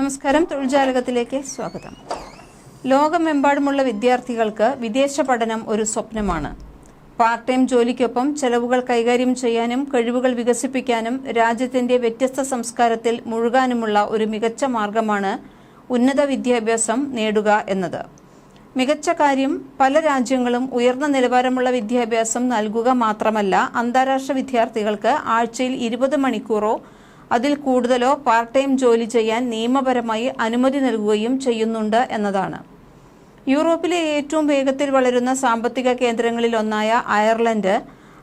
നമസ്കാരം. തൊഴിൽജാലകത്തിലേക്ക് സ്വാഗതം. ലോകമെമ്പാടുമുള്ള വിദ്യാർത്ഥികൾക്ക് വിദേശ പഠനം ഒരു സ്വപ്നമാണ്. പാർട്ട് ടൈം ജോലിക്കൊപ്പം ചെലവുകൾ കൈകാര്യം ചെയ്യാനും കഴിവുകൾ വികസിപ്പിക്കാനും രാജ്യത്തിന്റെ വ്യത്യസ്ത സംസ്കാരത്തിൽ മുഴുകാനുമുള്ള ഒരു മികച്ച മാർഗമാണ് ഉന്നത വിദ്യാഭ്യാസം നേടുക എന്നത്. മികച്ച കാര്യം പല രാജ്യങ്ങളും ഉയർന്ന നിലവാരമുള്ള വിദ്യാഭ്യാസം നൽകുക മാത്രമല്ല അന്താരാഷ്ട്ര വിദ്യാർത്ഥികൾക്ക് ആഴ്ചയിൽ ഇരുപത് മണിക്കൂറോ അതിൽ കൂടുതലോ പാർട്ട് ടൈം ജോലി ചെയ്യാൻ നിയമപരമായി അനുമതി നൽകുകയും ചെയ്യുന്നുണ്ട് എന്നതാണ്. യൂറോപ്പിലെ ഏറ്റവും വേഗത്തിൽ വളരുന്ന സാമ്പത്തിക കേന്ദ്രങ്ങളിൽ ഒന്നായ അയർലൻഡ്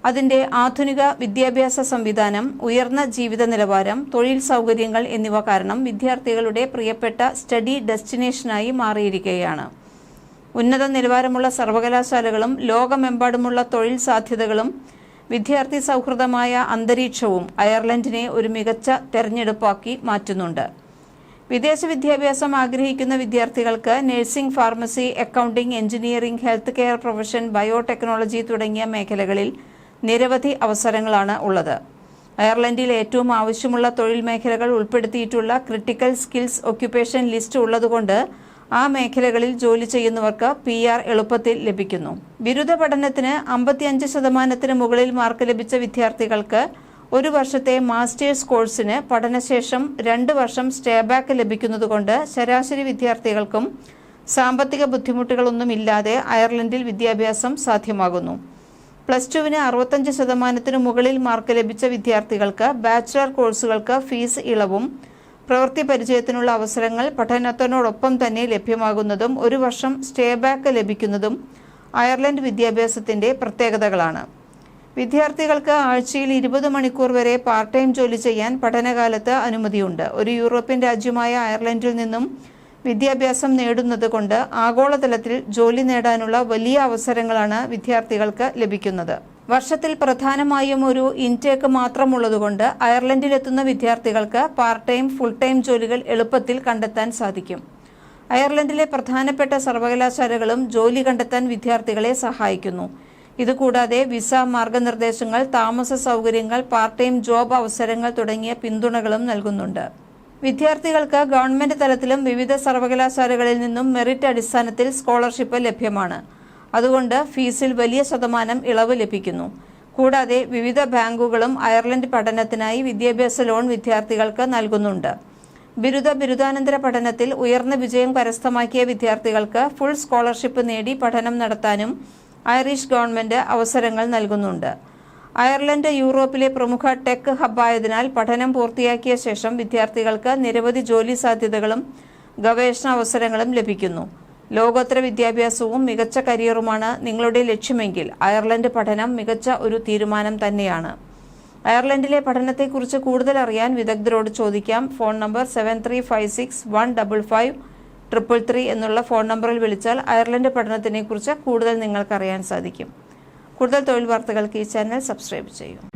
അതിന്റെ ആധുനിക വിദ്യാഭ്യാസ സംവിധാനം ഉയർന്ന ജീവിത നിലവാരം തൊഴിൽ സൗകര്യങ്ങൾ എന്നിവ കാരണം വിദ്യാർത്ഥികളുടെ പ്രിയപ്പെട്ട സ്റ്റഡി ഡെസ്റ്റിനേഷനായി മാറിയിരിക്കുകയാണ്. ഉന്നത നിലവാരമുള്ള സർവകലാശാലകളും ലോകമെമ്പാടുമുള്ള തൊഴിൽ സാധ്യതകളും വിദ്യാർത്ഥി സൗഹൃദമായ അന്തരീക്ഷവും അയർലൻഡിനെ ഒരു മികച്ച തെരഞ്ഞെടുപ്പാക്കി മാറ്റുന്നുണ്ട്. വിദേശ വിദ്യാഭ്യാസം ആഗ്രഹിക്കുന്ന വിദ്യാർത്ഥികൾക്ക് nursing pharmacy accounting engineering health care profession biotechnology തുടങ്ങിയ മേഖലകളിൽ നിരവധി അവസരങ്ങളാണ് ഉള്ളത്. അയർലൻഡിൽ ഏറ്റവും ആവശ്യമുള്ള തൊഴിൽ മേഖലകൾ ഉൾപ്പെടുത്തിയിട്ടുള്ള ക്രിട്ടിക്കൽ സ്കിൽസ് ഒക്യുപ്പേഷൻ ലിസ്റ്റ് ഉള്ളതുകൊണ്ട് ആ മേഖലകളിൽ ജോലി ചെയ്യുന്നവർക്ക് പി ആർ എളുപ്പത്തിൽ ലഭിക്കുന്നു. ബിരുദ പഠനത്തിന് അമ്പത്തിയഞ്ച് ശതമാനത്തിന് മുകളിൽ മാർക്ക് ലഭിച്ച വിദ്യാർത്ഥികൾക്ക് ഒരു വർഷത്തെ മാസ്റ്റേഴ്സ് കോഴ്സിന് പഠനശേഷം രണ്ട് വർഷം സ്റ്റേ ബാക്ക് ലഭിക്കുന്നതുകൊണ്ട് ശരാശരി വിദ്യാർത്ഥികൾക്കും സാമ്പത്തിക ബുദ്ധിമുട്ടുകളൊന്നുമില്ലാതെ അയർലൻഡിൽ വിദ്യാഭ്യാസം സാധ്യമാകുന്നു. പ്ലസ് ടുവിന് അറുപത്തഞ്ച് ശതമാനത്തിന് മുകളിൽ മാർക്ക് ലഭിച്ച വിദ്യാർത്ഥികൾക്ക് ബാച്ചിലർ കോഴ്സുകൾക്ക് ഫീസ് ഇളവും പ്രവൃത്തി പരിചയത്തിനുള്ള അവസരങ്ങൾ പഠനത്തിനോടൊപ്പം തന്നെ ലഭ്യമാകുന്നതും ഒരു വർഷം സ്റ്റേ ബാക്ക് ലഭിക്കുന്നതും അയർലൻഡ് വിദ്യാഭ്യാസത്തിന്റെ പ്രത്യേകതകളാണ്. വിദ്യാർത്ഥികൾക്ക് ആഴ്ചയിൽ ഇരുപത് മണിക്കൂർ വരെ പാർട്ട് ടൈം ജോലി ചെയ്യാൻ പഠനകാലത്ത് അനുമതിയുണ്ട്. ഒരു യൂറോപ്യൻ രാജ്യമായ അയർലൻഡിൽ നിന്നും വിദ്യാഭ്യാസം നേടുന്നത് കൊണ്ട് ആഗോളതലത്തിൽ ജോലി നേടാനുള്ള വലിയ അവസരങ്ങളാണ് വിദ്യാർത്ഥികൾക്ക് ലഭിക്കുന്നത്. വർഷത്തിൽ പ്രധാനമായും ഒരു ഇൻടേക്ക് മാത്രമുള്ളതുകൊണ്ട് അയർലൻഡിലെത്തുന്ന വിദ്യാർത്ഥികൾക്ക് പാർട്ട് ടൈം ഫുൾ ടൈം ജോലികൾ എളുപ്പത്തിൽ കണ്ടെത്താൻ സാധിക്കും. അയർലൻഡിലെ പ്രധാനപ്പെട്ട സർവകലാശാലകളും ജോലി കണ്ടെത്താൻ വിദ്യാർത്ഥികളെ സഹായിക്കുന്നു. ഇതുകൂടാതെ വിസ മാർഗനിർദ്ദേശങ്ങൾ താമസ സൗകര്യങ്ങൾ പാർട്ട് ടൈം ജോബ് അവസരങ്ങൾ തുടങ്ങിയ പിന്തുണകളും നൽകുന്നുണ്ട്. വിദ്യാർത്ഥികൾക്ക് ഗവൺമെന്റ് തലത്തിലും വിവിധ സർവകലാശാലകളിൽ നിന്നും മെറിറ്റ് അടിസ്ഥാനത്തിൽ സ്കോളർഷിപ്പ് ലഭ്യമാണ്. അതുകൊണ്ട് ഫീസിൽ വലിയ ശതമാനം ഇളവ് ലഭിക്കുന്നു. കൂടാതെ വിവിധ ബാങ്കുകളും അയർലൻഡ് പഠനത്തിനായി വിദ്യാഭ്യാസ ലോൺ വിദ്യാർത്ഥികൾക്ക് നൽകുന്നുണ്ട്. ബിരുദ ബിരുദാനന്തര പഠനത്തിൽ ഉയർന്ന വിജയം കരസ്ഥമാക്കിയ വിദ്യാർത്ഥികൾക്ക് ഫുൾ സ്കോളർഷിപ്പ് നേടി പഠനം നടത്താനും ഐറിഷ് ഗവൺമെന്റ് അവസരങ്ങൾ നൽകുന്നുണ്ട്. അയർലൻഡ് യൂറോപ്പിലെ പ്രമുഖ ടെക് ഹബ്ബായതിനാൽ പഠനം പൂർത്തിയാക്കിയ ശേഷം വിദ്യാർത്ഥികൾക്ക് നിരവധി ജോലി സാധ്യതകളും ഗവേഷണ അവസരങ്ങളും ലഭിക്കുന്നു. ലോകോത്തര വിദ്യാഭ്യാസവും മികച്ച കരിയറുമാണ് നിങ്ങളുടെ ലക്ഷ്യമെങ്കിൽ അയർലൻഡ് പഠനം മികച്ച ഒരു തീരുമാനം തന്നെയാണ്. അയർലൻഡിലെ പഠനത്തെക്കുറിച്ച് കൂടുതൽ അറിയാൻ വിദഗ്ധരോട് ചോദിക്കാം. Phone number seven three five six one double five triple three എന്നുള്ള ഫോൺ നമ്പറിൽ വിളിച്ചാൽ അയർലൻഡ് പഠനത്തിനെക്കുറിച്ച് കൂടുതൽ നിങ്ങൾക്കറിയാൻ സാധിക്കും. കൂടുതൽ തൊഴിൽ വാർത്തകൾക്ക് ഈ ചാനൽ സബ്സ്ക്രൈബ് ചെയ്യൂ.